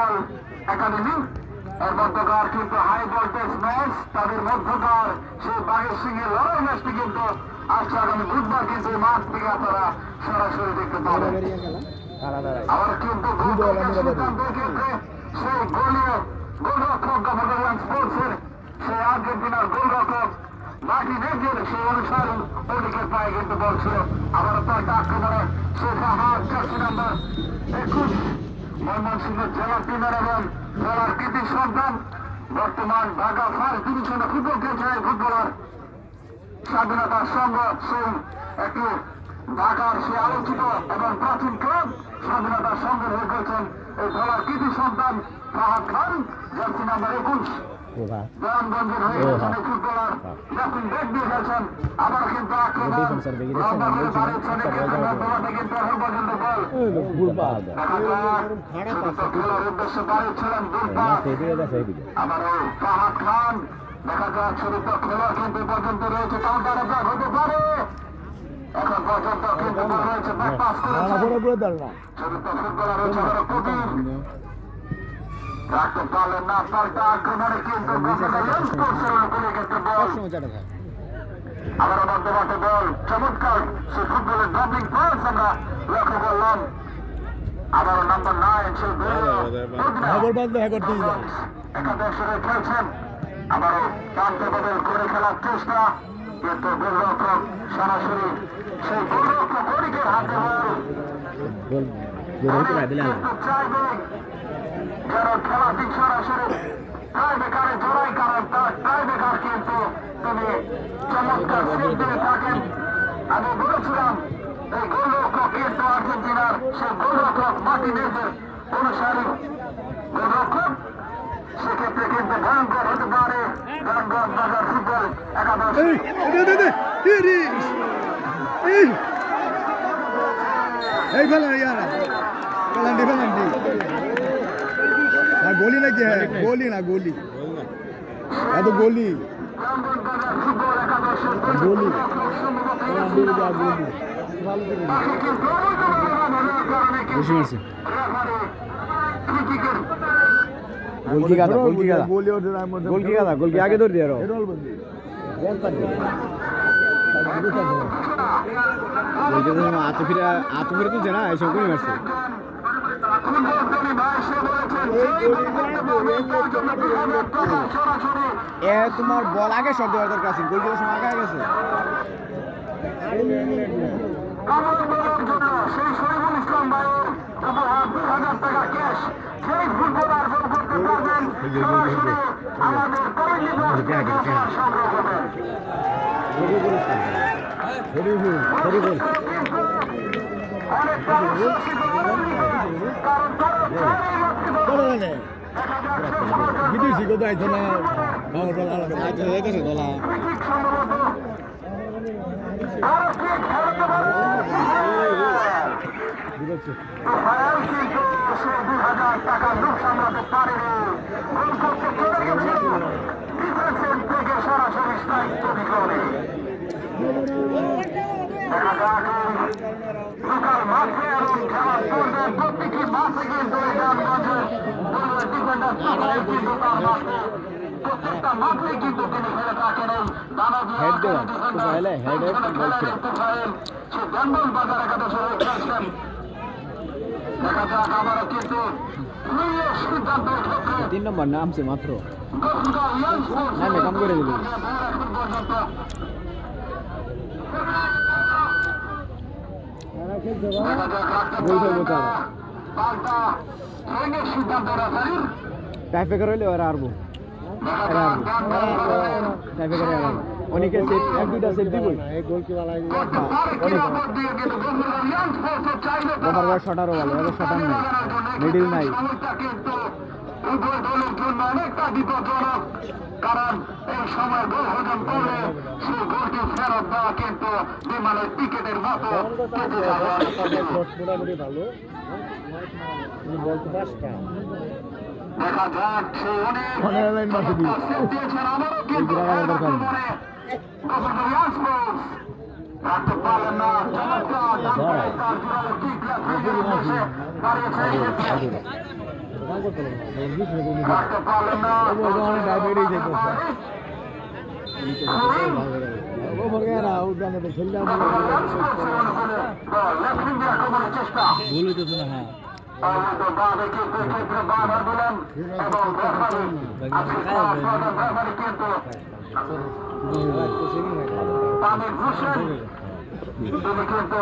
Football academy এর মধ্যকার কিন্তু হাই ভোল্টেজ ম্যাচ তাদের মধ্যকার সেই বাঘের সিংহে লড়াই ম্যাচটি কিন্তু আসছে আগামী বুধবার কিন্তু মাঠ থেকে আপনারা সরাসরি দেখতে পাবেন। আবার কিন্তু সেই গোলীয় গোলরক্ষক গভর্নমেন্ট স্পোর্টসের সেই আর্জেন্টিনার গোলরক্ষক মাটি নেজের সেই অনুসারে ওদিকে পায়ে কিন্তু বলছিল আবার পাল্টা আক্রমণে সেই হাত জার্সি নাম্বার একুশ। ময়মনসিংহের জেলার টিমের এবং জেলার কৃতি সন্তান। বর্তমান ঢাকা ফার্স্ট ডিভিশনে ফুটবল খেলছে এই ফুটবলার স্বাধীনতার সংঘ সেই একটি ঢাকার সে আলোচিত এবং প্রাচীন ক্লাব স্বাধীনতার সঙ্গে হয়ে গেছেন এই দলার কৃতি সন্তান ফাহাদ খান, জার্সি নাম্বার একুশ। হয়ে আমারও ফাহাদ খান দেখা যাক শুরু তো কিন্তু পর্যন্ত রয়েছে কাউন্টার অ্যাটাক হতে পারে এখন পর্যন্ত কিন্তু রয়েছে ব্যাক পাস করেছে শুরু ফুটবলার রয়েছে রাখতে পারলেন না পাল্টা আক্রমণে কিন্তু গতকাল স্পোর্টসের বল আবারও মধ্যমাঠে বল চমৎকার সে ফুটবলের ড্রাইভিং পাস আমরা লক্ষ্য করলাম আবারও নাম্বার নাইন সে একাদশে খেলছেন আবারও প্রান্তে বদল করে খেলার চেষ্টা কিন্তু গোলরক্ষক সরাসরি সেই গোলরক্ষক অনেকের হাতে বল চাইবে যেন খেলাটি সরাসরি টাই বেকারে জড়াই কারণ টাই বেকার কিন্তু তিনি চমৎকার সেভ দিয়ে থাকেন আমি বলেছিলাম এই গোলরক্ষক কিন্তু আর্জেন্টিনার সেই গোলরক্ষক মার্টিনেজের অনুসারী গোলরক্ষক সেক্ষেত্রে কিন্তু ভয়ঙ্কর হতে পারে রামগঞ্জ বাজার ফুটবল একাদশ এই ফেলেন ইয়ারা না গোলি নাকি হ্যাঁ গোলি না গোলি এত গোলি গোলি। বেশি মারছে রেফারি গোল কি গাদা। গোল গাদা গোলি ওঠে না মধ্যে গাদা গোল আগে ধরে দিয়ে আতো ফিরে আতো ফিরে তুলছে না? এইসব করে মারছে? এ তোমার বল আগে শট দেওয়ার দরকার আছে গোল সময় আগে গেছে সেই শরীফুল ইসলাম ভাইয়ের দুই হাজার টাকা ক্যাশ সেই ফুটবলার গোল করতে পারবেন সরাসরি আমাদের কমিটি বক্স থেকে সংগ্রহ করবেন অনেকটা বিদেশি কোথায় আইছে না হাজার টাকা লোক সামলাতে পারেনি সরাসরি দেখা যাক লোকাল মাঠে এবং খেলার পর্যায়ে প্রত্যেকটি মাঠে কিন্তু এই গ্রামগঞ্জের ডিফেন্ডার পাঠায় কিন্তু তার মাঠে প্রত্যেকটা মাঠে কিন্তু তিনি খেলে থাকেন এই দানা দিয়ে Head দেওয়া, তুফাইলে head এ বল ছিল। সে বেঙ্গল বাজার একাদশ হয়ে খেলছেন দেখা যাক আবারও কিন্তু নিয়ে সিদ্ধান্তের ক্ষেত্রে তিন নম্বর নামছে মাত্র গতকাল ইয়াং স্পোর্টস না, না, কাম করে দিল। এখন পর্যন্ত দেখা যাক রাখতে গোল পারেন করব তারা। না। পাল্টা সুইংয়ের সিদ্ধান্ত রেফারির টাই ফেকার হইলে ওরা আরবো আরবো ডান করে টাই ফেকার আর অনেকে সেট এক, দুইটা সেট দিবই। করতে পারে কিনা ভোট দিয়ে কিন্তু গতকাল স্পোর্টসও চাইলে তারা ওভার বয় শটারও ভালো শটার নাই মিডিল নাই। কিন্তু দলের জন্য অনেকটা বিপজ্জনক, কারণ এই সময় গোল হজম করলে সেই গোলটি ফেরত দেওয়া কিন্তু বিমানের টিকেটের মতো দেখা যাক, সে অনেক দিয়েছেন এই না পারলেন না লেফট ইন্ডিয়া আক্রমণের কিন্তু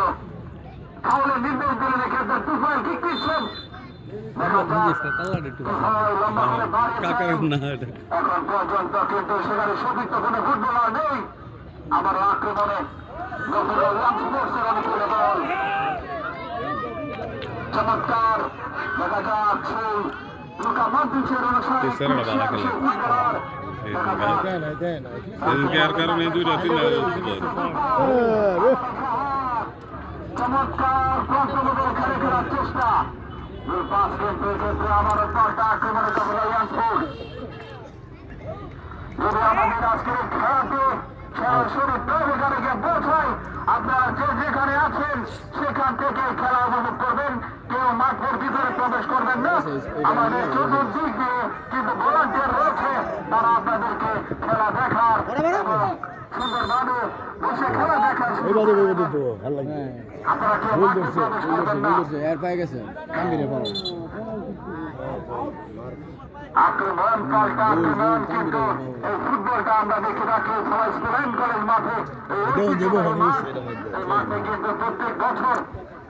ফাউলের নির্দেশ দিলেন এক্ষেত্রে তুফাইল কি করছেন বল চমৎকার দেখা যাক সেই লুকা চমৎকার পঞ্চমদের খেলে খেলার চেষ্টা এই পাঁচ প্রয়োজনে গিয়ে পৌঁছায় আপনারা যে যেখানে আছেন সেখান থেকে খেলা করবেন কেউ মাঠের ভিতরে প্রবেশ করবেন না আমাদের চতুর্দিক দিয়ে কিন্তু ভলান্টিয়ার রয়েছে তারা আপনাদেরকে খেলা দেখার এবং সুন্দরভাবে বসে খেলা দেখার সুযোগ করে দেবে। আপনারা কেউ মাঠে প্রবেশ করবেন না এর পায়ে গেছে কাম্বিরে পাও আক্রমণ পাল্টা আক্রমণ কিন্তু এই ফুটবলটা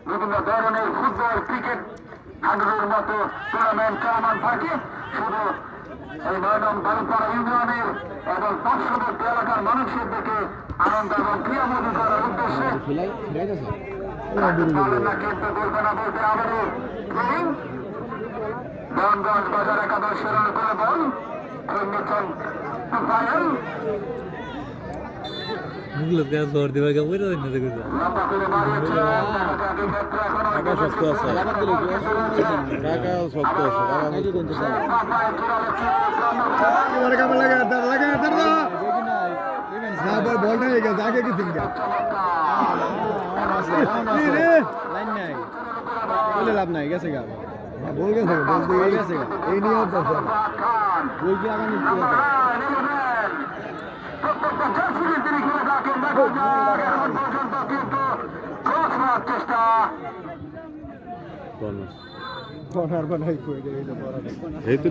বিভিন্ন ধরনের ফুটবল ক্রিকেট হাডুরের মতো টুর্নামেন্ট চলমান থাকে। শুধু এই ময়দান বালুপাড়া ইউনিয়নের এবং পার্শ্ববর্তী এলাকার মানুষের দিকে আনন্দ এবং ক্রিয়ামোদী করার উদ্দেশ্যে ফিলাই ফিলাইতেছে বনগঞ্জ বাজার একাদশের অনুকূলে বল টাকা শক্ত আছে। টাকা শক্ত লাগে বল বলটা হয়ে গেছে আগে কি সিঙ্গা লাইন নাই। বলে লাভ নাই গেছে গা। বল গেছে বল গেছে এই নিয়ে খান কি আগামী চেষ্টা কর্নার বানাই কই গেছে এই তো